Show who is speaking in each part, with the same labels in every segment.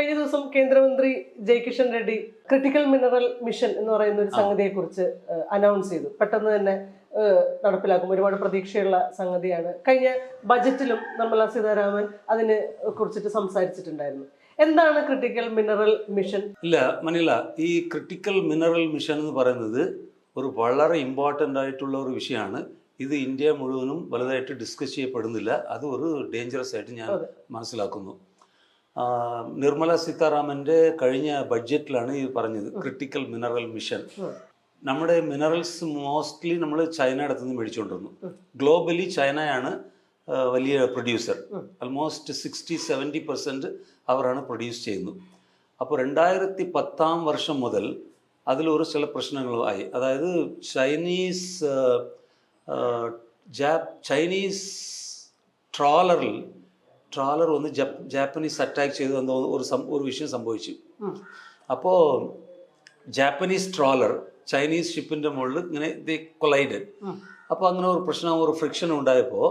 Speaker 1: കഴിഞ്ഞ ദിവസം കേന്ദ്രമന്ത്രി Jayakishan Reddy critical mineral mission എന്ന് പറയുന്ന ഒരു സംഗതിയെ കുറിച്ച് അനൗൺസ് ചെയ്തു. പെട്ടെന്ന് തന്നെ നടപ്പിലാക്കും. ഒരുപാട് പ്രതീക്ഷയുള്ള സംഗതിയാണ്. കഴിഞ്ഞ ബജറ്റിലും നിർമ്മല സീതാരാമൻ അതിനെ കുറിച്ചിട്ട് സംസാരിച്ചിട്ടുണ്ടായിരുന്നു. എന്താണ് ക്രിട്ടിക്കൽ മിനറൽ മിഷൻ
Speaker 2: ഇല്ല മനില ഈ ക്രിട്ടിക്കൽ മിനറൽ മിഷൻ എന്ന് പറയുന്നത് ഒരു വളരെ ഇമ്പോർട്ടന്റ് ആയിട്ടുള്ള ഒരു വിഷയമാണ്. ഇത് ഇന്ത്യ മുഴുവനും വലുതായിട്ട് ഡിസ്കസ് ചെയ്യപ്പെടുന്നില്ല. അത് ഒരു ഡേഞ്ചറസ് ആയിട്ട് ഞാൻ മനസ്സിലാക്കുന്നു. നിർമ്മല സീതാരാമന്റെ കഴിഞ്ഞ ബഡ്ജറ്റിലാണ് ഈ പറഞ്ഞത് ക്രിട്ടിക്കൽ മിനറൽ മിഷൻ നമ്മുടെ മിനറൽസ് മോസ്റ്റ്ലി നമ്മൾ ചൈനയുടെ അടുത്ത് നിന്ന് മേടിച്ചുകൊണ്ടിരുന്നു ഗ്ലോബലി ചൈനയാണ് വലിയ producer. Almost sixty seventy percent അവരാണ് പ്രൊഡ്യൂസ് ചെയ്യുന്നത് അപ്പോൾ രണ്ടായിരത്തി പത്താം വർഷം മുതൽ അതിലൊരു ചില പ്രശ്നങ്ങളായി അതായത് ചൈനീസ് ജാപ് ചൈനീസ് ട്രോളറിൽ ട്രോളർ വന്ന് ജപ്പ് ജാപ്പനീസ് അറ്റാക്ക് ചെയ്തു എന്ന ഒരു ഒരു വിഷയം സംഭവിച്ചു. അപ്പോൾ ജാപ്പനീസ് ട്രോളർ ചൈനീസ് ഷിപ്പിന്റെ മുകളിൽ ഇങ്ങനെ ദേ കൊളൈഡഡ്. അപ്പോൾ അങ്ങനെ ഒരു പ്രശ്നം ഒരു ഫ്രിക്ഷൻ ഉണ്ടായപ്പോൾ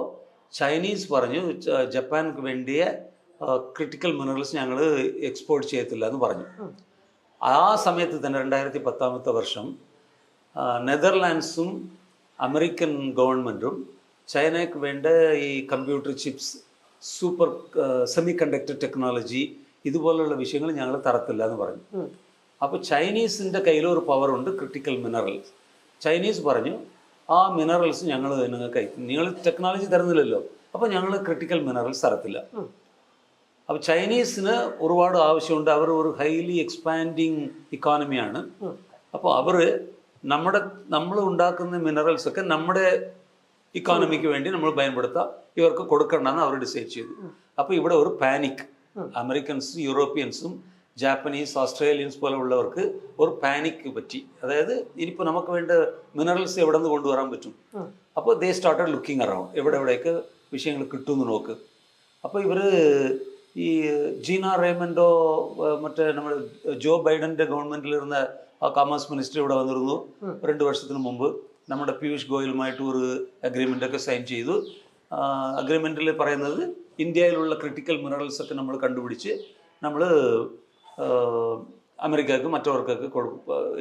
Speaker 2: ചൈനീസ് പറഞ്ഞു ജ- ജപ്പാൻക്ക് വേണ്ടിയ ക്രിട്ടിക്കൽ മിനറൽസ് ഞങ്ങൾ എക്സ്പോർട്ട് ചെയ്യത്തില്ല എന്ന് പറഞ്ഞു ആ സമയത്ത് തന്നെ രണ്ടായിരത്തി പത്താമത്തെ വർഷം നെതർലാൻഡ്സും അമേരിക്കൻ ഗവൺമെന്റും ചൈനയ്ക്ക് വേണ്ട ഈ computer chips super semiconductor technology ഇതുപോലുള്ള വിഷയങ്ങൾ ഞങ്ങൾ തരത്തില്ല എന്ന് പറഞ്ഞു. അപ്പോൾ ചൈനീസിന്റെ കയ്യിലൊരു പവറുണ്ട് ക്രിട്ടിക്കൽ മിനറൽസ് ചൈനീസ് പറഞ്ഞു ആ മിനറൽസ് ഞങ്ങൾ നിങ്ങൾക്ക് അയക്കും നിങ്ങൾ ടെക്നോളജി തരുന്നില്ലല്ലോ അപ്പോൾ ഞങ്ങൾ ക്രിട്ടിക്കൽ മിനറൽസ് തരത്തില്ല. അപ്പോൾ ചൈനീസിന് ഒരുപാട് ആവശ്യമുണ്ട് അവർ ഒരു ഹൈലി എക്സ്പാൻഡിങ് ഇക്കോണമിയാണ്. അപ്പോൾ അവർ നമ്മുടെ നമ്മൾ ഉണ്ടാക്കുന്ന മിനറൽസ് ഒക്കെ നമ്മുടെ ഇക്കോണമിക്ക് വേണ്ടി നമ്മൾ பயன்படுത്താം ഇവർക്ക് കൊടുക്കണമെന്ന് അവർ ഡിസൈഡ് ചെയ്തു. അപ്പോൾ ഇവിടെ ഒരു പാനിക് അമേരിക്കൻസ് യൂറോപ്യൻസും ജാപ്പനീസ് ഓസ്ട്രേലിയൻസ് പോലെയുള്ളവർക്ക് ഒരു പാനിക് പറ്റി. അതായത് ഇനിയിപ്പോൾ നമുക്ക് വേണ്ട മിനറൽസ് എവിടെ നിന്ന് കൊണ്ടുവരാൻ പറ്റും? അപ്പോൾ ദേ സ്റ്റാർട്ടഡ് ലുക്കിംഗ് അറൗണ്ട് എവിടെ എവിടെയൊക്കെ വിഷയങ്ങൾ കിട്ടുമെന്ന് നോക്ക്. അപ്പോൾ ഇവർ ഈ ജീന റേമൻഡോ മറ്റേ നമ്മുടെ ജോ ബൈഡന്റെ ഗവൺമെന്റിലിരുന്ന ആ കോമേഴ്സ് മിനിസ്റ്റർ ഇവിടെ വന്നിരുന്നു. രണ്ട് വർഷത്തിന് മുമ്പ്. നമ്മുടെ പീയൂഷ് ഗോയലുമായിട്ട് ഒരു അഗ്രിമെന്റ് ഒക്കെ സൈൻ ചെയ്തു. അഗ്രിമെന്റിൽ പറയുന്നത് ഇന്ത്യയിലുള്ള ക്രിട്ടിക്കൽ മിനറൽസ് ഒക്കെ നമ്മൾ കണ്ടുപിടിച്ച് നമ്മൾ അമേരിക്കക്ക് മറ്റവർക്കൊക്കെ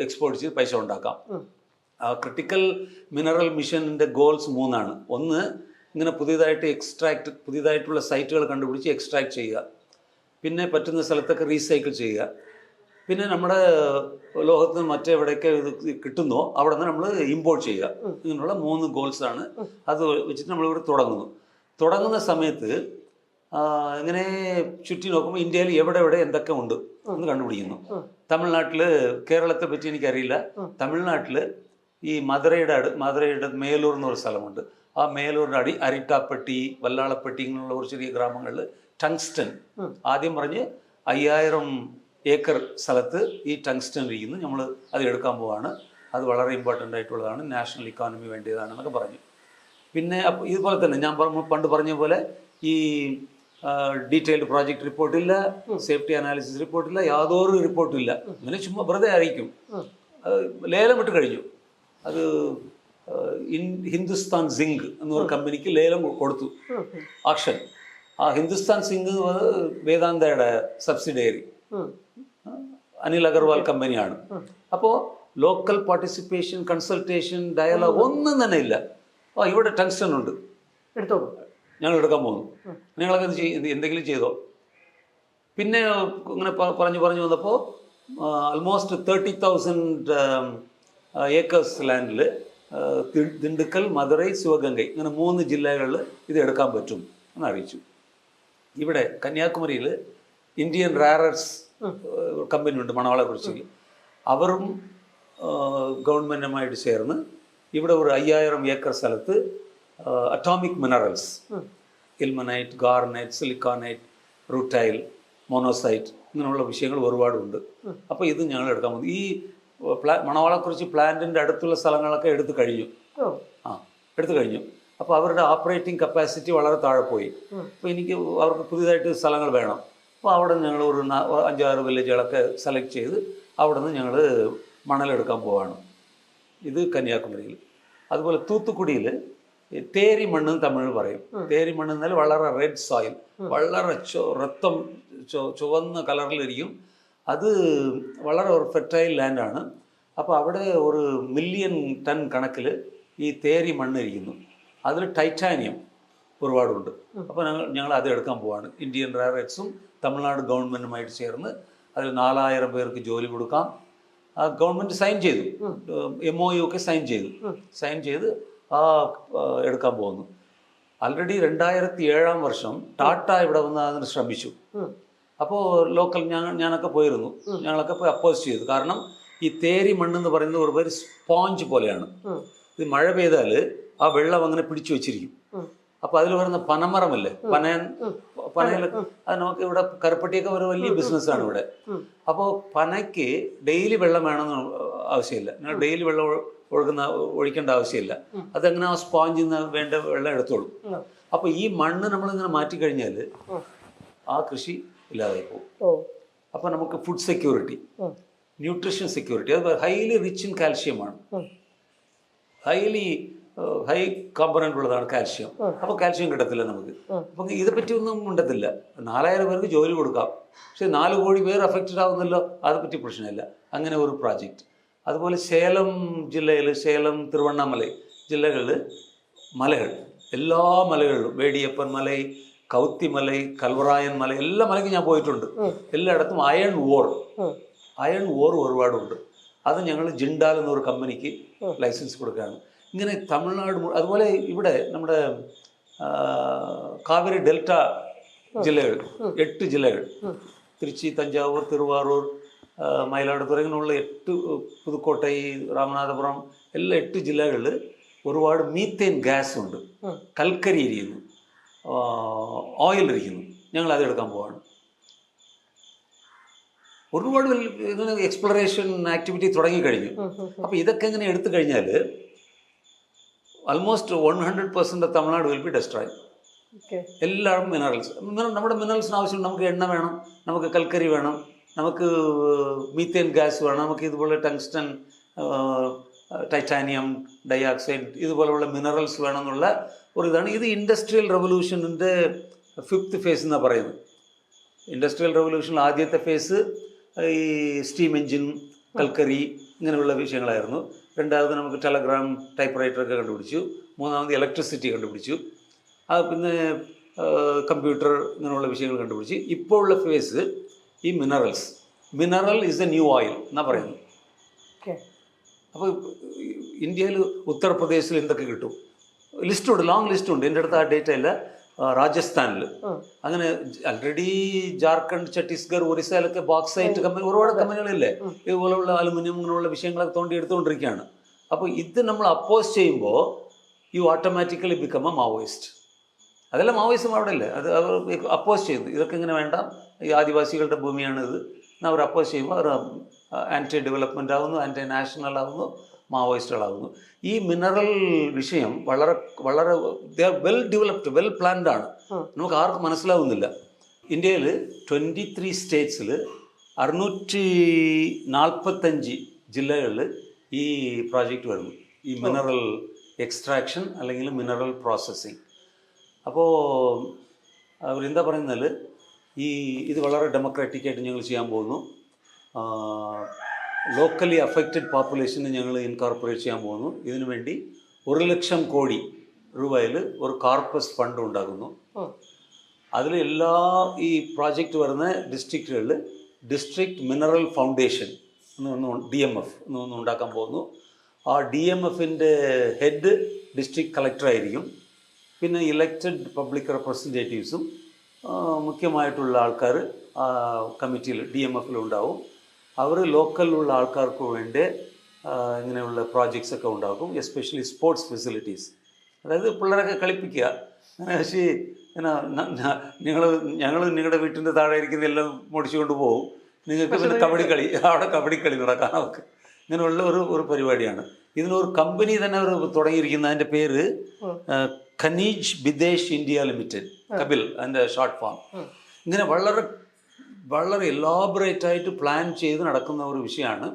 Speaker 2: എക്സ്പോർട്ട് ചെയ്ത് പൈസ ഉണ്ടാക്കാം. ആ ക്രിട്ടിക്കൽ മിനറൽ മിഷനിന്റെ ഗോൾസ് മൂന്നാണ്. ഒന്ന് ഇങ്ങനെ പുതിയതായിട്ട് എക്സ്ട്രാക്ട് പുതിയതായിട്ടുള്ള സൈറ്റുകൾ കണ്ടുപിടിച്ച് എക്സ്ട്രാക്ട് ചെയ്യുക. പിന്നെ പറ്റുന്ന സ്ഥലത്തൊക്കെ റീസൈക്കിൾ ചെയ്യുക. പിന്നെ നമ്മുടെ ലോകത്ത് മറ്റെവിടെയൊക്കെ ഇത് കിട്ടുന്നോ അവിടെ നിന്ന് നമ്മൾ ഇമ്പോർട്ട് ചെയ്യുക ഇങ്ങനെയുള്ള മൂന്ന് ഗോൾസാണ് അത് വെച്ചിട്ട് നമ്മളിവിടെ തുടങ്ങുന്നു. തുടങ്ങുന്ന സമയത്ത് ഇങ്ങനെ ചുറ്റി നോക്കുമ്പോൾ ഇന്ത്യയിൽ എവിടെ എവിടെ എന്തൊക്കെ ഉണ്ട് എന്ന് കണ്ടുപിടിക്കുന്നു. തമിഴ്നാട്ടിൽ കേരളത്തെ പറ്റി എനിക്കറിയില്ല. തമിഴ്നാട്ടിൽ ഈ മധുരയുടെ അടു മധുരയുടെ മേലൂർ എന്നൊരു സ്ഥലമുണ്ട്. ആ മേലൂരിന്റെ അടി അരിട്ടാപ്പെട്ടി വല്ലാളപ്പെട്ടി ഇങ്ങനെയുള്ള ഒരു ചെറിയ ഗ്രാമങ്ങളിൽ ടങ്സ്റ്റൺ ആദ്യം പറഞ്ഞ് അയ്യായിരം ഏക്കർ സ്ഥലത്ത് ഈ ടങ്സ്റ്റൺ ഇരിക്കുന്നു നമ്മൾ അത് എടുക്കാൻ പോവാണ്. അത് വളരെ ഇമ്പോർട്ടന്റ് ആയിട്ടുള്ളതാണ്. നാഷണൽ ഇക്കോണമി വേണ്ടിയതാണെന്നൊക്കെ പറഞ്ഞു. പിന്നെ ഇതുപോലെ തന്നെ ഞാൻ പണ്ട് പറഞ്ഞ പോലെ ഈ ഡീറ്റെയിൽഡ് പ്രോജക്റ്റ് റിപ്പോർട്ടില്ല സേഫ്റ്റി അനാലിസിസ് റിപ്പോർട്ടില്ല യാതൊരു റിപ്പോർട്ടും ഇല്ല. ഇങ്ങനെ ചുമ്മാ വെറുതെ അറിയിക്കും ലേലം വിട്ട് കഴിഞ്ഞു. അത് ഹിന്ദുസ്ഥാൻ സിങ്ക് എന്നൊരു കമ്പനിക്ക് ലേലം കൊടുത്തു. ആക്ഷൻ ആ ഹിന്ദുസ്ഥാൻ സിങ്ക് വേദാന്തയുടെ സബ്സിഡിയറി. അനിൽ അഗർവാൾ കമ്പനിയാണ്. അപ്പോൾ ലോക്കൽ പാർട്ടിസിപ്പേഷൻ കൺസൾട്ടേഷൻ ഡയലോഗ് ഒന്നും തന്നെ ഇല്ല. ഓ ഇവിടെ ടെൻഷൻ ഉണ്ട്.
Speaker 1: എടുത്തോളൂ.
Speaker 2: ഞങ്ങൾ എടുക്കാൻ പോകുന്നു. നിങ്ങളൊക്കെ എന്തെങ്കിലും ചെയ്തോ? പിന്നെ ഇങ്ങനെ പറഞ്ഞു പറഞ്ഞു വന്നപ്പോൾ ആൾമോസ്റ്റ് തേർട്ടി തൗസൻഡ് ഏക്കേഴ്സ് ലാൻഡിൽ ദിണ്ടുക്കൽ മധുരൈ ശിവഗംഗൈ ഇങ്ങനെ മൂന്ന് ജില്ലകളിൽ ഇത് എടുക്കാൻ പറ്റും എന്ന് അറിയിച്ചു. ഇവിടെ കന്യാകുമരിയിൽ ഇന്ത്യൻ റാറർസ് കമ്പനി ഉണ്ട് മണവാള കുറിച്ച് അവരും ഗവൺമെന്റുമായിട്ട് ചേർന്ന് ഇവിടെ ഒരു അയ്യായിരം ഏക്കർ സ്ഥലത്ത് atomic minerals. Ilmenite garnet sillimanite rutile monazite ഇങ്ങനെയുള്ള വിഷയങ്ങൾ ഒരുപാടുണ്ട്. അപ്പോൾ ഇത് ഞങ്ങൾ എടുക്കാൻ പോകുന്നു. ഈ പ്ലാ മണവാളക്കുറിച്ച് പ്ലാന്റിന്റെ അടുത്തുള്ള സ്ഥലങ്ങളൊക്കെ എടുത്തു കഴിഞ്ഞു. ആ എടുത്തു കഴിഞ്ഞു. അപ്പോൾ അവരുടെ ഓപ്പറേറ്റിംഗ് കപ്പാസിറ്റി വളരെ താഴെ പോയി. അപ്പോൾ എനിക്ക് അവർക്ക് പുതിയതായിട്ട് സ്ഥലങ്ങൾ വേണം. അപ്പോൾ അവിടെ ഞങ്ങൾ ഒരു അഞ്ചാറ് വില്ലേജുകളൊക്കെ സെലക്ട് ചെയ്ത് അവിടെ നിന്ന് ഞങ്ങൾ മണലെടുക്കാൻ പോവാണ്. ഇത് കന്യാകുമരിയിൽ. അതുപോലെ തൂത്തുക്കുടിയിൽ തേരി മണ്ണ് തമിഴ് പറയും. തേരി മണ്ണ് എന്നാൽ വളരെ റെഡ് സോയിൽ വളരെ രക്തം ചുവന്ന കളറിലിരിക്കും അത് വളരെ ഒരു ഫെർട്ടൈൽ ലാൻഡാണ് അപ്പോൾ അവിടെ ഒരു മില്യൺ ടൺ കണക്കിൽ ഈ തേരി മണ്ണ് ഇരിക്കുന്നു. അതിൽ ടൈറ്റാനിയം ഒരുപാടുണ്ട്. അപ്പോൾ ഞങ്ങൾ ഞങ്ങൾ അത് എടുക്കാൻ പോവാണ്. ഇന്ത്യൻ റയർ എർട്സും തമിഴ്നാട് ഗവൺമെന്റുമായിട്ട് ചേർന്ന് അതിൽ നാലായിരം പേർക്ക് ജോലി കൊടുക്കാം. ആ ഗവൺമെന്റ് സൈൻ ചെയ്തു. എം ഒ യു ഒക്കെ സൈൻ ചെയ്തു. സൈൻ ചെയ്ത് ആ എടുക്കാൻ പോകുന്നു. ആൾറെഡി രണ്ടായിരത്തി ഏഴാം വർഷം ടാറ്റ ഇവിടെ വന്ന് അതിന് ശ്രമിച്ചു. അപ്പോൾ ലോക്കൽ ഞാൻ ഞാനൊക്കെ പോയിരുന്നു. ഞങ്ങളൊക്കെ പോയി അപ്പോസ് ചെയ്തു. കാരണം ഈ തേരി മണ്ണെന്ന് പറയുന്നത് ഒരു പേര് സ്പോഞ്ച് പോലെയാണ് ഇത് മഴ പെയ്താൽ ആ വെള്ളം അങ്ങനെ പിടിച്ചു വെച്ചിരിക്കും.
Speaker 1: ഉം.
Speaker 2: അപ്പോൾ അതിൽ വരുന്ന പനമറമല്ലേ പനയൻ പനയിൽ അത് നമുക്ക് ഇവിടെ കരപ്പട്ടിയൊക്കെ ഒരു വലിയ ബിസിനസ്സാണ് ഇവിടെ. അപ്പോൾ പനയ്ക്ക് ഡെയിലി വെള്ളം വേണമെന്ന് ആവശ്യമില്ല. നിങ്ങൾ ഡെയിലി വെള്ളം ഒഴു- ഒഴുകുന്ന ഒഴിക്കേണ്ട ആവശ്യമില്ല. അതെങ്ങനെ ആ സ്പോഞ്ചിൽ നിന്ന് വേണ്ട വെള്ളം എടുത്തോളും. അപ്പൊ ഈ മണ്ണ് നമ്മൾ ഇങ്ങനെ
Speaker 1: മാറ്റി കഴിഞ്ഞാൽ
Speaker 2: ആ കൃഷി ഇല്ലാതായി പോകും. അപ്പൊ നമുക്ക് ഫുഡ് സെക്യൂരിറ്റി. ന്യൂട്രീഷൻ സെക്യൂരിറ്റി അത് ഹൈലി റിച്ച് ഇൻ കാൽഷ്യമാണ്. ഹൈലി ഹൈ കോമ്പനന്റ് ഉള്ളതാണ് കാൽഷ്യം. അപ്പോൾ കാൽഷ്യം കിട്ടത്തില്ല നമുക്ക്. അപ്പം ഇതേപ്പറ്റി ഒന്നും ഉണ്ടത്തില്ല. നാലായിരം പേർക്ക് ജോലി കൊടുക്കാം. പക്ഷെ നാല് കോടി പേർ അഫക്റ്റഡ് ആവുന്നല്ലോ അതെപ്പറ്റി പ്രശ്നമില്ല. അങ്ങനെ ഒരു പ്രോജക്റ്റ് അതുപോലെ സേലം ജില്ലയിൽ സേലം തിരുവണ്ണാമലൈ ജില്ലകളിൽ മലകൾ. എല്ലാ മലകളിലും വേടിയപ്പൻ മലൈ കൗത്തിമലൈ കൽവറായൻ മല എല്ലാ മലയ്ക്കും ഞാൻ പോയിട്ടുണ്ട്. എല്ലായിടത്തും അയൺ ഓർ അയൺ ഓർ ഒരുപാടുണ്ട്. അത് ഞങ്ങൾ ജിണ്ടാൽ എന്നൊരു കമ്പനിക്ക് ലൈസൻസ് കൊടുക്കുകയാണ്. ഇങ്ങനെ തമിഴ്നാട് അതുപോലെ ഇവിടെ നമ്മുടെ കാവേരി ഡെൽറ്റ ജില്ലകൾ എട്ട് ജില്ലകൾ. തിരുച്ചി തഞ്ചാവൂർ തിരുവാറൂർ മയിലാടുതുറ ഇങ്ങനെയുള്ള എട്ട് പുതുക്കോട്ടൈ രാമനാഥപുരം എല്ലാ എട്ട് ജില്ലകളിൽ ഒരുപാട് മീത്തേൻ ഗ്യാസ് ഉണ്ട്. കൽക്കരി ഇരിക്കുന്നു ഓയിൽ ഇരിക്കുന്നു ഞങ്ങൾ അത് എടുക്കാൻ പോവാണ്. ഒരുപാട് ഇങ്ങനെ എക്സ്പ്ലറേഷൻ ആക്ടിവിറ്റി തുടങ്ങിക്കഴിഞ്ഞു. അപ്പോൾ ഇതൊക്കെ ഇങ്ങനെ എടുത്തു കഴിഞ്ഞാൽ almost one hundred percent Tamil Nadu will be destroy എല്ലാം മിനറൽസ് നമ്മുടെ മിനറൽസിന് ആവശ്യം നമുക്ക് എണ്ണ വേണം നമുക്ക് കൽക്കരി വേണം നമുക്ക് മീത്തേൻ ഗ്യാസ് വേണം നമുക്ക് ഇതുപോലെ ടങ്സ്റ്റൺ ടൈറ്റാനിയം ഡൈഓക്സൈഡ് ഇതുപോലെയുള്ള മിനറൽസ് വേണമെന്നുള്ള ഒരു ഇതാണ്. ഇത് ഇൻഡസ്ട്രിയൽ റെവല്യൂഷനിന്റെ ഫിഫ്ത്ത് ഫേസ് എന്നാണ് പറയുന്നത്. ഇൻഡസ്ട്രിയൽ റെവല്യൂഷനിൽ ആദ്യത്തെ ഫേസ് ഈ സ്റ്റീം എഞ്ചിൻ കൽക്കരി ഇങ്ങനെയുള്ള വിഷയങ്ങളായിരുന്നു. രണ്ടാമത് നമുക്ക് ടെലഗ്രാം ടൈപ്പ് റൈറ്ററൊക്കെ കണ്ടുപിടിച്ചു. മൂന്നാമത് ഇലക്ട്രിസിറ്റി കണ്ടുപിടിച്ചു. അത് പിന്നെ കമ്പ്യൂട്ടർ ഇങ്ങനെയുള്ള വിഷയങ്ങൾ കണ്ടുപിടിച്ച്. ഇപ്പോൾ ഉള്ള ഫേസ് ഈ minerals mineral is a new oil എന്നാ പറയുന്നത്.
Speaker 1: ഓക്കെ
Speaker 2: അപ്പോൾ ഇന്ത്യയിൽ ഉത്തർപ്രദേശിൽ എന്തൊക്കെ കിട്ടും? ലിസ്റ്റുണ്ട് ലോങ് ലിസ്റ്റുണ്ട് എന്റെ അടുത്ത് ആ ഡേറ്റ ഇല്ല. രാജസ്ഥാനിൽ അങ്ങനെ ആൾറെഡി ജാർഖണ്ഡ് ഛത്തീസ്ഗഡ് ഒറീസയിലൊക്കെ ബോക്സൈറ്റ് കമ്പനി ഒരുപാട് കമ്പനികളില്ലേ ഇതുപോലുള്ള അലുമിനിയം ഇങ്ങനെയുള്ള വിഷയങ്ങളൊക്കെ തോണ്ടി എടുത്തുകൊണ്ടിരിക്കുകയാണ്. അപ്പോൾ ഇത് നമ്മൾ അപ്പോസ് ചെയ്യുമ്പോൾ you automatically become a Maoist അതെല്ലാം മാവോയിസം അവിടെ ഇല്ലേ അത് അവർ അപ്പോസ് ചെയ്യുന്നു. ഇതൊക്കെ ഇങ്ങനെ വേണ്ട. ഈ ആദിവാസികളുടെ ഭൂമിയാണ് ഇത് എന്ന് അവർ അപ്പോസ് ചെയ്യുമ്പോൾ അവർ ആന്റി ഡെവലപ്മെന്റ് ആവുന്നു ആന്റി നാഷണൽ ആവുന്നു. മാവോയിസ്റ്റുകളാവുന്നു ഈ മിനറൽ വിഷയം വളരെ വളരെ വെൽ ഡെവലപ്ഡ് വെൽ പ്ലാൻഡ് ആണ്. നമുക്ക് ആർക്കും മനസ്സിലാവുന്നില്ല. ഇന്ത്യയിൽ ട്വന്റി ത്രീ സ്റ്റേറ്റ്സിൽ അറുന്നൂറ്റി നാൽപ്പത്തഞ്ച് ജില്ലകളിൽ ഈ പ്രോജക്റ്റ് വരുന്നു. ഈ മിനറൽ എക്സ്ട്രാക്ഷൻ അല്ലെങ്കിൽ മിനറൽ പ്രോസസ്സിങ് അപ്പോൾ അവരെന്താ പറയുന്നത് ഈ ഇത് വളരെ ഡെമോക്രാറ്റിക് ആയിട്ട് ഞങ്ങൾ ചെയ്യാൻ പോകുന്നു. ലോക്കലി അഫക്റ്റഡ് പോപ്പുലേഷനെ ഞങ്ങൾ ഇൻകോർപ്പറേറ്റ് ചെയ്യാൻ പോകുന്നു. ഇതിനു വേണ്ടി ഒരു ലക്ഷം കോടി രൂപയിൽ ഒരു കോർപ്പസ് ഫണ്ട് ഉണ്ടാകുന്നു. അതിൽ എല്ലാ ഈ പ്രോജക്റ്റ് വരുന്ന ഡിസ്ട്രിക്റ്റുകളിൽ ഡിസ്ട്രിക്ട് മിനറൽ ഫൗണ്ടേഷൻ എന്ന് ഒന്ന് ഡി എം എഫ് എന്ന് ഒന്ന് ഉണ്ടാക്കാൻ പോകുന്നു. ആ ഡി എം എഫിന്റെ ഹെഡ് ഡിസ്ട്രിക്ട് കളക്ടറായിരിക്കും പിന്നെ ഇലക്റ്റഡ് പബ്ലിക് റെപ്രസെന്റേറ്റീവ്സും മുഖ്യമായിട്ടുള്ള ആൾക്കാർ കമ്മിറ്റിയിൽ ഡി എം എഫിലുണ്ടാവും അവർ ലോക്കലിലുള്ള ആൾക്കാർക്ക് വേണ്ടി ഇങ്ങനെയുള്ള പ്രോജക്ട്സ് ഒക്കെ ഉണ്ടാക്കും എസ്പെഷ്യലി സ്പോർട്സ് ഫെസിലിറ്റീസ് അതായത് പിള്ളേരൊക്കെ കളിപ്പിക്കുക. അങ്ങനെ എന്നാ നിങ്ങൾ ഞങ്ങൾ നിങ്ങളുടെ വീട്ടിന്റെ താഴെ ഇരിക്കുന്ന എല്ലാം മുടിച്ചുകൊണ്ട് പോകും. നിങ്ങൾക്ക് പിന്നെ കബഡി കളി അവിടെ കബഡി കളി നടക്കാൻ നമുക്ക് ഇങ്ങനെയുള്ള ഒരു ഒരു പരിപാടിയാണ്. ഇതിനൊരു കമ്പനി തന്നെ ഒരു തുടങ്ങിയിരിക്കുന്നതിന്റെ പേര്
Speaker 1: ഉം.
Speaker 2: ആ, Khanij Bidesh India limited KABIL അതിന്റെ ഷോർട്ട് ഫോം ഇങ്ങനെ വളരെ വളരെ എലാബറേറ്റ് ആയിട്ട് പ്ലാൻ ചെയ്ത് നടക്കുന്ന ഒരു വിഷയമാണ്.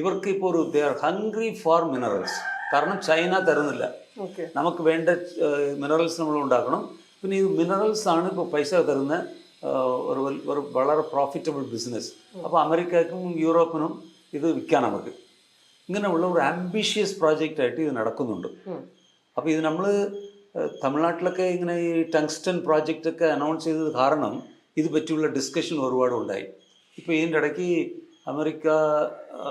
Speaker 2: ഇവർക്ക് ഇപ്പോൾ ഒരു they are hungry for minerals കാരണം ചൈന തരുന്നില്ല.
Speaker 1: ഓക്കെ
Speaker 2: നമുക്ക് വേണ്ട മിനറൽസ് നമ്മൾ ഉണ്ടാക്കണം. പിന്നെ ഈ മിനറൽസ് ആണ് ഇപ്പോൾ പൈസ തരുന്ന ഒരു ഒരു വളരെ പ്രോഫിറ്റബിൾ ബിസിനസ് അപ്പോൾ അമേരിക്കക്കും യൂറോപ്പിനും ഇത് വിൽക്കാൻ നമുക്ക് ഇങ്ങനെയുള്ള ഒരു ആംബിഷ്യസ് പ്രോജക്റ്റായിട്ട് ഇത് നടക്കുന്നുണ്ട്. അപ്പോൾ ഇത് നമ്മൾ തമിഴ്നാട്ടിലൊക്കെ ഇങ്ങനെ ഈ ടങ്സ്റ്റൺ പ്രോജക്റ്റൊക്കെ അനൗൺസ് ചെയ്തത് കാരണം ഇത് പറ്റിയുള്ള ഡിസ്കഷൻ ഒരുപാട് ഉണ്ടായി ഇപ്പോൾ ഇതിന്റെ ഇടയ്ക്ക് അമേരിക്ക ആ,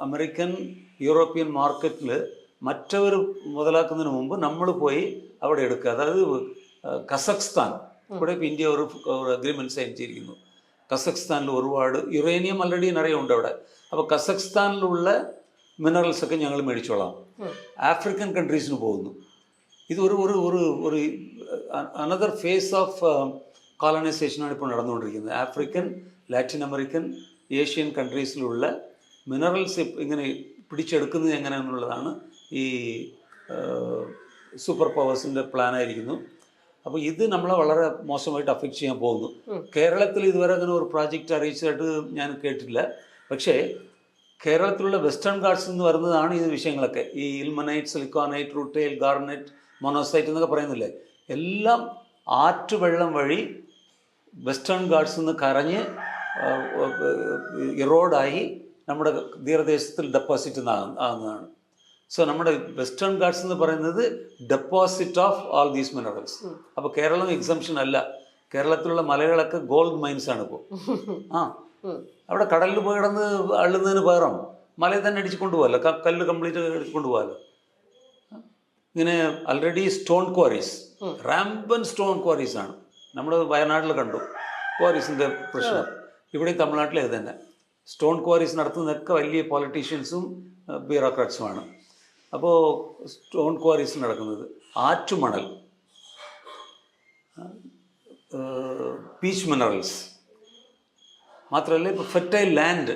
Speaker 2: അമേരിക്കൻ യൂറോപ്യൻ മാർക്കറ്റിൽ മറ്റവർ മുതലാക്കുന്നതിന് മുമ്പ് നമ്മൾ പോയി അവിടെ എടുക്കുക അതായത് ആ, കസഖ്സ്ഥാൻ ഇവിടെ ഇപ്പോൾ ഇന്ത്യ ഒരു ഒരു അഗ്രിമെന്റ് സൈൻ ചെയ്തിരിക്കുന്നു കസഖ്സ്ഥാനിൽ ഒരുപാട് യുറേനിയം ഓൾറെഡി നിറയെ ഉണ്ട് അവിടെ അപ്പോൾ കസഖ്സ്ഥാനിലുള്ള മിനറൽസ് ഒക്കെ ഞങ്ങൾ മേടിച്ചോളാം ആഫ്രിക്കൻ കൺട്രീസിന് പോകുന്നു ഇത് ഒരു ഒരു ഒരു ഒരു അനദർ ഫേസ് ഓഫ് കോളനൈസേഷനാണ് ഇപ്പോൾ നടന്നുകൊണ്ടിരിക്കുന്നത്. ആഫ്രിക്കൻ ലാറ്റിൻ അമേരിക്കൻ ഏഷ്യൻ കൺട്രീസിലുള്ള മിനറൽസ് ഇങ്ങനെ പിടിച്ചെടുക്കുന്നത് എങ്ങനെയാണെന്നുള്ളതാണ് ഈ സൂപ്പർ പവേഴ്സിന്റെ പ്ലാനായിരിക്കുന്നു അപ്പോൾ ഇത് നമ്മളെ വളരെ മോശമായിട്ട് അഫക്റ്റ് ചെയ്യാൻ പോകുന്നു. കേരളത്തിൽ ഇതുവരെ അങ്ങനെ ഒരു പ്രോജക്റ്റ് അറിയിച്ചതായിട്ട് ഞാൻ കേട്ടില്ല പക്ഷേ കേരളത്തിലുള്ള വെസ്റ്റേൺ ഗാർഡ്സ് എന്ന് പറയുന്നതാണ് ഈ വിഷയങ്ങളൊക്കെ. ഈ ilmenite sillimanite rutile garnet monazite എന്നൊക്കെ പറയുന്നില്ലേ? എല്ലാം ആറ്റുവെള്ളം വഴി വെസ്റ്റേൺ ഗാർഡ്സ് നിന്ന് കരഞ്ഞ് ഇറോഡായി നമ്മുടെ തീരദേശത്തിൽ ഡെപ്പോസിറ്റ് ആകുന്നതാണ് സോ നമ്മുടെ വെസ്റ്റേൺ ഗാർഡ്സ് എന്ന് പറയുന്നത് deposit of all these minerals അപ്പോൾ കേരളം എക്സംഷൻ അല്ല. കേരളത്തിലുള്ള മലകളൊക്കെ ഗോൾഡ് മൈൻസ് ആണ് ഇപ്പോൾ ആ. അവിടെ കടലിൽ പോയി കിടന്ന് അള്ളുന്നതിന് പകരം മലയിൽ തന്നെ അടിച്ചു കൊണ്ടുപോകാമല്ലോ കല്ല് കംപ്ലീറ്റ് അടിച്ചു കൊണ്ടുപോകാമല്ലോ ഇങ്ങനെ already stone quarries rampant stone quarries ആണ്. നമ്മൾ വയനാട്ടിൽ കണ്ടു. ക്വാറീസിന്റെ പ്രശ്നം. ഇവിടെ തമിഴ്നാട്ടിൽ ഇത് തന്നെ. സ്റ്റോൺ ക്വാറീസ് നടത്തുന്നതൊക്കെ വലിയ പൊളിറ്റീഷ്യൻസും ബ്യൂറോക്രാറ്റ്സുമാണ്. അപ്പോൾ സ്റ്റോൺ ക്വാറീസ് നടക്കുന്നത് ആറ്റുമണൽ പീച്ച് മിനറൽസ്. മാത്രമല്ല ഇപ്പോൾ ഫെർട്ടൈൽ ലാൻഡ്.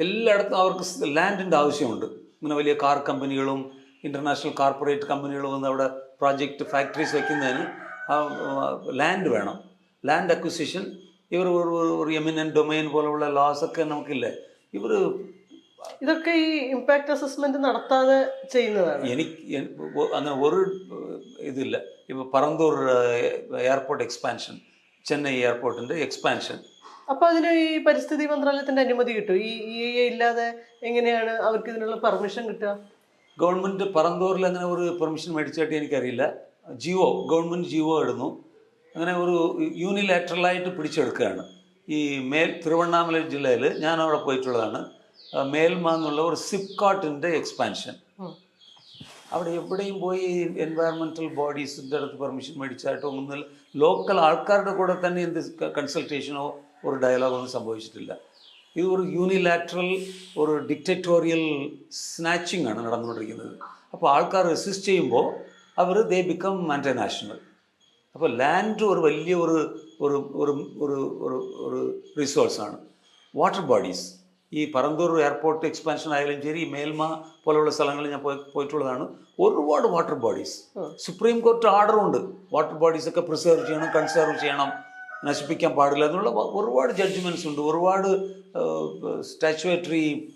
Speaker 2: എല്ലായിടത്തും അവർക്ക് ലാൻഡിന്റെ ആവശ്യമുണ്ട്. ഇങ്ങനെ വലിയ കാർ കമ്പനികളും ഇന്റർനാഷണൽ കോർപ്പറേറ്റ് കമ്പനികളും വന്ന് അവിടെ പ്രോജക്റ്റ് ഫാക്ടറീസ് വയ്ക്കുന്നതിന് ലാൻഡ് വേണം. ലാൻഡ് അക്വിസിഷൻ ഇവർ ഒരു ഒരു എമിനൻ ഡൊമൈൻ പോലുള്ള ലോസ് ഒക്കെ നമുക്കില്ലേ? ഇവർ
Speaker 1: ഇതൊക്കെ ഈ ഇമ്പാക്ട് അസസ്മെന്റ് നടത്താതെ ചെയ്യുന്നതാണ്.
Speaker 2: എനിക്ക് അങ്ങനെ ഒരു ഇതില്ല. ഇപ്പോൾ പറന്തൂർ എയർപോർട്ട് എക്സ്പാൻഷൻ ചെന്നൈ എയർപോർട്ടിന്റെ എക്സ്പാൻഷൻ
Speaker 1: അപ്പൊ അതിന് ഈ പരിസ്ഥിതി മന്ത്രാലയത്തിന്റെ അനുമതി കിട്ടും? ഈ ഇ ഇല്ലാതെ എങ്ങനെയാണ് അവർക്ക് ഇതിനുള്ള പെർമിഷൻ കിട്ടുക?
Speaker 2: ഗവൺമെന്റ് പറന്തൂരിൽ അങ്ങനെ ഒരു പെർമിഷൻ മേടിച്ചായിട്ട് എനിക്കറിയില്ല. ജിയോ ഗവൺമെന്റ് ജിയോ ഇടുന്നു. അങ്ങനെ ഒരു യൂണിലാറ്ററലായിട്ട് പിടിച്ചെടുക്കുകയാണ്. ഈ മേൽ തിരുവണ്ണാമല ജില്ലയിൽ ഞാൻ അവിടെ പോയിട്ടുള്ളതാണ്. മേൽമ എന്നുള്ള ഒരു സിപ്കാട്ടിന്റെ എക്സ്പാൻഷൻ അവിടെ എവിടെയും പോയി എൻവയറമെന്റൽ ബോഡീസിന്റെ അടുത്ത് പെർമിഷൻ മേടിച്ചായിട്ടോ ഒന്നും ലോക്കൽ ആൾക്കാരുടെ കൂടെ തന്നെ എന്ത് കൺസൾട്ടേഷനോ ഒരു ഡയലോഗോ ഒന്നും സംഭവിച്ചിട്ടില്ല. ഇത് ഒരു യൂണിലാറ്ററൽ ഒരു ഡിക്റ്ററ്റോറിയൽ സ്നാച്ചിങ് ആണ് നടന്നുകൊണ്ടിരിക്കുന്നത്. അപ്പോൾ ആൾക്കാർ റെസിസ്റ്റ് ചെയ്യുമ്പോൾ അവർ ദേ ബിക്കം നാഷണൽ അപ്പോൾ ലാൻഡ് ഒരു വലിയ ഒരു ഒരു ഒരു ഒരു ഒരു ഒരു റിസോഴ്സാണ് വാട്ടർ ബോഡീസ് ഈ പറന്തൂർ എയർപോർട്ട് എക്സ്പാൻഷൻ ആയാലും ശരി മേൽമ പോലെയുള്ള സ്ഥലങ്ങളിൽ ഞാൻ പോയി പോയിട്ടുള്ളതാണ്. ഒരുപാട് വാട്ടർ ബോഡീസ് സുപ്രീം കോർട്ട് ഉണ്ട്. വാട്ടർ ബോഡീസ് ഒക്കെ പ്രിസർവ് ചെയ്യണം കൺസർവ് ചെയ്യണം നശിപ്പിക്കാൻ പാടില്ല എന്നുള്ള ഒരുപാട് ജഡ്ജ്മെന്റ്സ് ഉണ്ട്. ഒരുപാട് സ്റ്റാച്ചുവേറ്ററി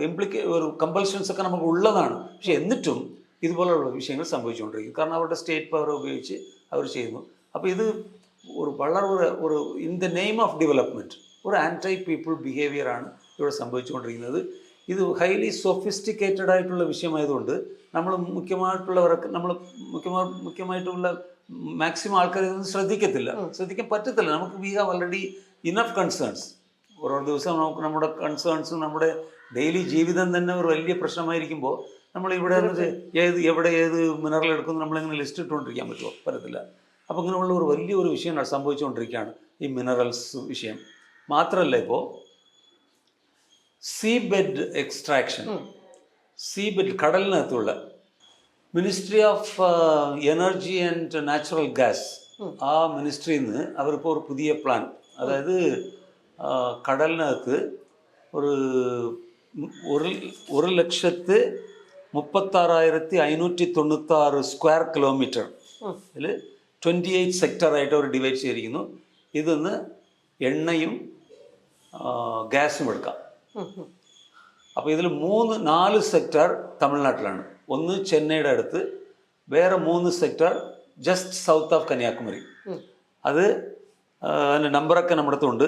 Speaker 2: ഇംപ്ലിക്കേ ഒരു കമ്പൽഷൻസ് ഒക്കെ നമുക്ക് ഉള്ളതാണ്. പക്ഷെ എന്നിട്ടും ഇതുപോലുള്ള വിഷയങ്ങൾ സംഭവിച്ചുകൊണ്ടിരിക്കും. കാരണം അവരുടെ സ്റ്റേറ്റ് പവർ ഉപയോഗിച്ച് അവർ ചെയ്യുന്നു. അപ്പോൾ ഇത് ഒരു വളരെ ഒരു ഒരു in the name of development ഒരു ആന്റൈ പീപ്പിൾ ബിഹേവിയറാണ് ഇവിടെ സംഭവിച്ചുകൊണ്ടിരിക്കുന്നത്. ഇത് ഹൈലി സൊഫിസ്റ്റിക്കേറ്റഡ് ആയിട്ടുള്ള വിഷയമായതുകൊണ്ട് നമ്മൾ മുഖ്യമായിട്ടുള്ളവരൊക്കെ നമ്മൾ മുഖ്യമാ മുഖ്യമായിട്ടുള്ള മാക്സിമം ആൾക്കാർ ഇതൊന്നും ശ്രദ്ധിക്കത്തില്ല. ശ്രദ്ധിക്കാൻ പറ്റത്തില്ല. നമുക്ക് we have already enough concerns ഓരോ ദിവസം നമുക്ക് നമ്മുടെ കൺസേൺസും നമ്മുടെ ഡെയിലി ജീവിതം തന്നെ ഒരു വലിയ പ്രശ്നമായിരിക്കുമ്പോൾ നമ്മൾ ഇവിടെ എന്നിട്ട് ഏത് എവിടെ ഏത് മിനറൽ എടുക്കുന്നു നമ്മളിങ്ങനെ ലിസ്റ്റ് ഇട്ടുകൊണ്ടിരിക്കാൻ പറ്റുമോ പറ്റത്തില്ല അപ്പോൾ ഇങ്ങനെയുള്ള ഒരു വലിയൊരു വിഷയം നട- സംഭവിച്ചുകൊണ്ടിരിക്കുകയാണ് ഈ മിനറൽസ് വിഷയം. മാത്രമല്ല ഇപ്പോൾ sea bed extraction sea bed കടലിനകത്തുള്ള ministry of energy and natural gas ആ മിനിസ്ട്രിയിൽ നിന്ന് അവരിപ്പോൾ ഒരു പുതിയ പ്ലാൻ അതായത് ആ, കടലിനകത്ത് ഒരു ഉം ഒരു ഒരു ലക്ഷത്ത് മുപ്പത്താറായിരത്തി അഞ്ഞൂറ്റി തൊണ്ണൂറ്റാറ് സ്ക്വയർ കിലോമീറ്റർ. ഇതിൽ ട്വന്റി എയ്റ്റ് സെക്ടറായിട്ട് അവർ ഡിവൈഡ് ചെയ്തിരിക്കുന്നു. ഇതിന്ന് എണ്ണയും ഗ്യാസും എടുക്കാം. അപ്പോൾ ഇതിൽ മൂന്ന് നാല് സെക്ടർ തമിഴ്നാട്ടിലാണ്. ഒന്ന് ചെന്നൈയുടെ അടുത്ത് വേറെ മൂന്ന് sector just south of Kanyakumari. അത് അതിന്റെ നമ്പറൊക്കെ നമ്മുടെ അടുത്തുണ്ട്.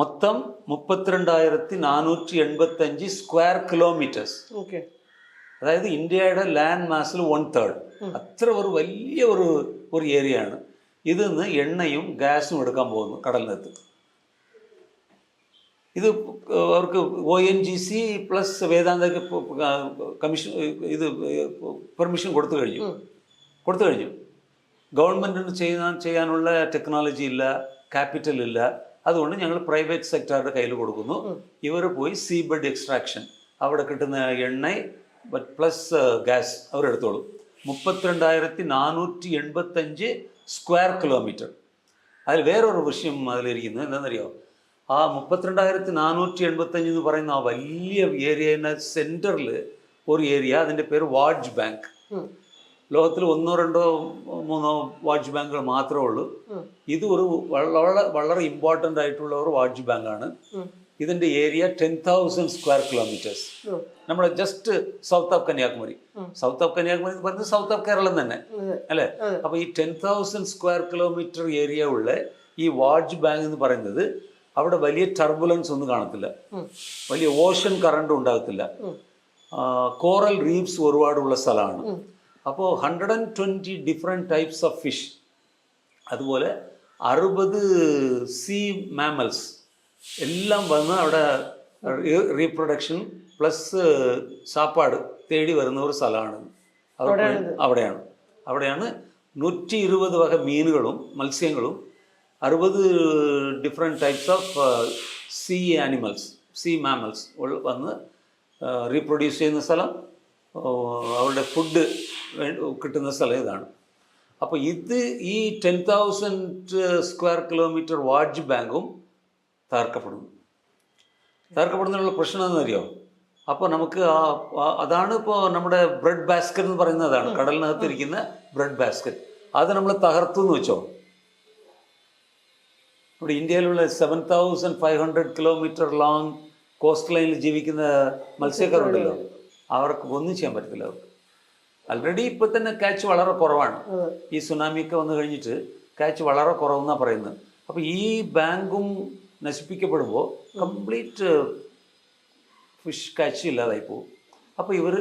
Speaker 2: മൊത്തം മുപ്പത്തിരണ്ടായിരത്തി നാനൂറ്റി എൺപത്തഞ്ച് സ്ക്വയർ കിലോമീറ്റേഴ്സ്
Speaker 1: ഓക്കെ.
Speaker 2: അതായത് ഇന്ത്യയുടെ ലാൻഡ് മാസിൽ വൺ തേർഡ് അത്ര ഒരു വലിയ ഒരു ഒരു ഏരിയ ആണ്. ഇതിൽ നിന്ന് എണ്ണയും ഗ്യാസും എടുക്കാൻ പോകുന്നു കടലിനകത്ത്. ഇത് അവർക്ക് O N G C plus Vedanta commission ഇത് പെർമിഷൻ കൊടുത്തു കഴിഞ്ഞു. കൊടുത്തു കഴിഞ്ഞു. ഗവൺമെന്റിന് ചെയ്യാൻ ചെയ്യാനുള്ള ടെക്നോളജി ഇല്ല ക്യാപിറ്റൽ ഇല്ല. അതുകൊണ്ട് ഞങ്ങൾ പ്രൈവറ്റ് സെക്ടറുടെ കയ്യിൽ കൊടുക്കുന്നു. ഇവർ പോയി സീ ബെഡ് എക്സ്ട്രാക്ഷൻ അവിടെ കിട്ടുന്ന എണ്ണ പ്ലസ് ഗ്യാസ് അവരെടുത്തോളൂ മുപ്പത്തിരണ്ടായിരത്തി നാനൂറ്റി എൺപത്തഞ്ച് സ്ക്വയർ കിലോമീറ്റർ അതിൽ വേറൊരു വിഷയം അതിലിരിക്കുന്നത് എന്താണെന്നറിയോ? ആ മുപ്പത്തിരണ്ടായിരത്തി നാനൂറ്റി എൺപത്തഞ്ച് എന്ന് പറയുന്ന ആ വലിയ ഏരിയയുടെ സെന്ററിൽ ഒരു ഏരിയ അതിന്റെ പേര് വാഡ്ജ് ബാങ്ക്. ലോകത്തിൽ ഒന്നോ രണ്ടോ മൂന്നോ വാഡ്ജ് ബാങ്കുകൾ മാത്രമേ ഉള്ളൂ. ഇത് ഒരു വളരെ വളരെ ഇമ്പോർട്ടന്റ് ആയിട്ടുള്ള ഒരു വാഡ്ജ് ബാങ്കാണ്
Speaker 1: ഉം.
Speaker 2: ഇതിന്റെ area ten thousand square kilometres
Speaker 1: ഉം.
Speaker 2: നമ്മുടെ just south of Kanyakumari south of Kanyakumari എന്ന് പറയുന്നത് സൗത്ത് ഓഫ് കേരളം തന്നെ. അല്ലേ അപ്പോൾ ഈ ten thousand square kilometre area ഉള്ള ഈ വാഡ്ജ് ബാങ്ക് എന്ന് പറയുന്നത് അവിടെ വലിയ ടർബുലൻസ് ഒന്നും കാണത്തില്ല. വലിയ ഓഷൻ കറണ്ട് ഉണ്ടാകത്തില്ല. കോറൽ റീഫ്സ് ഒരുപാടുള്ള സ്ഥലമാണ് അപ്പോൾ hundred and twenty different types of fish അതുപോലെ അറുപത് സീ മാമൽസ് എല്ലാം വന്ന് അവിടെ റീപ്രൊഡക്ഷൻ പ്ലസ് സാപ്പാട് തേടി വരുന്ന ഒരു സ്ഥലമാണ്. അവിടെയാണ്. അവിടെയാണ് നൂറ്റി ഇരുപത് വക മീനുകളും മത്സ്യങ്ങളും അറുപത് different types of sea animals sea mammals വന്ന് റീപ്രൊഡ്യൂസ് ചെയ്യുന്ന സ്ഥലം അവരുടെ ഫുഡ് കിട്ടുന്ന സ്ഥലം ഇതാണ്. അപ്പോൾ ഇത് ഈ ten thousand square kilometre Wadge ബാങ്കും തകർക്കപ്പെടുന്നു. തകർക്കപ്പെടുന്നതിനുള്ള പ്രശ്നം എന്നറിയോ അപ്പോൾ നമുക്ക് ആ അതാണ് ഇപ്പോൾ നമ്മുടെ ബ്രെഡ് ബാസ്ക്കറ്റ് എന്ന് പറയുന്നതാണ് കടലിനകത്ത് ഇരിക്കുന്ന ബ്രെഡ് ബാസ്ക്കറ്റ് അത് നമ്മൾ തകർത്തു എന്ന് വെച്ചോ. ഇവിടെ ഇന്ത്യയിലുള്ള seven thousand five hundred kilometre long coast ലൈനിൽ ജീവിക്കുന്ന മത്സ്യക്കാരുണ്ടല്ലോ. അവർക്ക് ഒന്നും ചെയ്യാൻ പറ്റത്തില്ല അവർക്ക്. ആൾറെഡി ഇപ്പം തന്നെ ക്യാച്ച് വളരെ കുറവാണ്. ഈ സുനാമിയൊക്കെ വന്നു കഴിഞ്ഞിട്ട് ക്യാച്ച് വളരെ കുറവെന്നാണ് പറയുന്നത്. അപ്പോൾ ഈ ബാങ്കും നശിപ്പിക്കപ്പെടുമ്പോൾ കംപ്ലീറ്റ് ഫിഷ് കാച്ച് ഇല്ലാതായി പോകും. അപ്പോൾ ഇവർ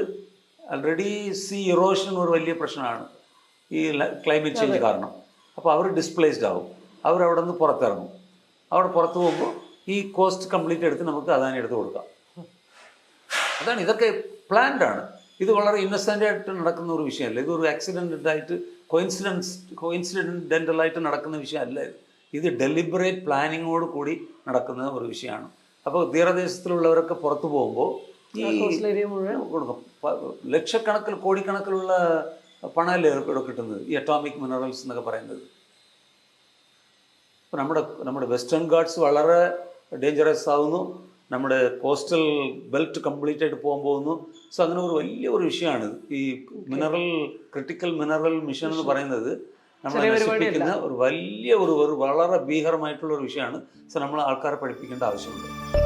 Speaker 2: ആൾറെഡി സീ ഇറോഷൻ ഒരു വലിയ പ്രശ്നമാണ്. ഈ ക്ലൈമറ്റ് ചേഞ്ച് കാരണം. അപ്പോൾ അവർ ഡിസ്പ്ലേസ്ഡ് ആവും. അവർ അവിടെ നിന്ന് പുറത്തിറങ്ങും. അവിടെ പുറത്ത് പോകുമ്പോൾ ഈ കോസ്റ്റ് കംപ്ലീറ്റ് എടുത്ത് നമുക്ക് അതാണ് എടുത്ത് കൊടുക്കാം. അതാണ് ഇതൊക്കെ പ്ലാൻഡ് ആണ്. ഇത് വളരെ ഇന്നസെന്റ് ആയിട്ട് നടക്കുന്ന ഒരു വിഷയമല്ല. ഇതൊരു ആക്സിഡന്റ് ആയിട്ട് കോയിൻസിഡൻസ് കോയിൻസിഡന്റലായിട്ട് നടക്കുന്ന വിഷയമല്ല ഇത്. ഇത് ഡെലിബറേറ്റ് പ്ലാനിങ്ങോട് കൂടി നടക്കുന്ന ഒരു വിഷയമാണ്. അപ്പോൾ തീരദേശത്തിലുള്ളവരൊക്കെ പുറത്തു പോകുമ്പോൾ ഈ
Speaker 1: കോസ്റ്റൽ ഏരിയ മുഴുവൻ?
Speaker 2: കൊടുക്കും. ലക്ഷക്കണക്കിൽ കോടിക്കണക്കിലുള്ള പണമല്ലേ ഇവിടെ കിട്ടുന്നത്? ഈ അറ്റോമിക് മിനറൽസ് എന്നൊക്കെ പറയുന്നത്. ഇപ്പം നമ്മുടെ നമ്മുടെ വെസ്റ്റേൺ ഗാർഡ്സ് വളരെ ഡേഞ്ചറസ് ആവുന്നു. നമ്മുടെ കോസ്റ്റൽ ബെൽറ്റ് കംപ്ലീറ്റ് ആയിട്ട് പോകാൻ പോകുന്നു. സോ അങ്ങനെ ഒരു വലിയ ഒരു വിഷയമാണ് ഈ മിനറൽ ക്രിട്ടിക്കൽ മിനറൽ മിഷൻ എന്ന് പറയുന്നത് നമ്മളെ. നശിപ്പിക്കുന്ന ഒരു വലിയ ഒരു വളരെ ഭീകരമായിട്ടുള്ള ഒരു വിഷയമാണ് സോ നമ്മൾ ആൾക്കാരെ പഠിപ്പിക്കേണ്ട ആവശ്യമുണ്ട്